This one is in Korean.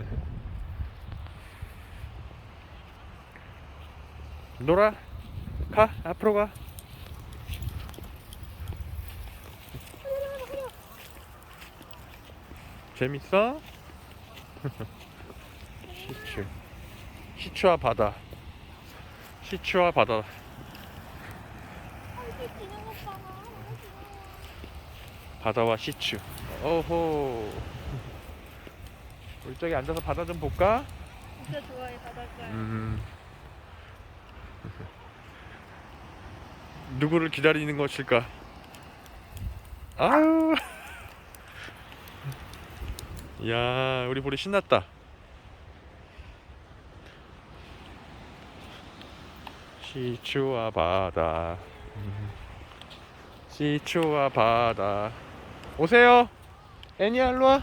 놀아. 가. 앞으로 가. 재밌어? 시추. 시추와 바다. 시추와 바다. 아. 바다와 시추. 오호. 우리 저기 앉아서 바다 좀 볼까? 진짜 좋아해 바닷가. 음. 누구를 기다리는 것일까? 아유. 야, 우리 보리 신났다. 시추와 바다. 음. 시추와 바다. 오세요. 애니야, 일로 와.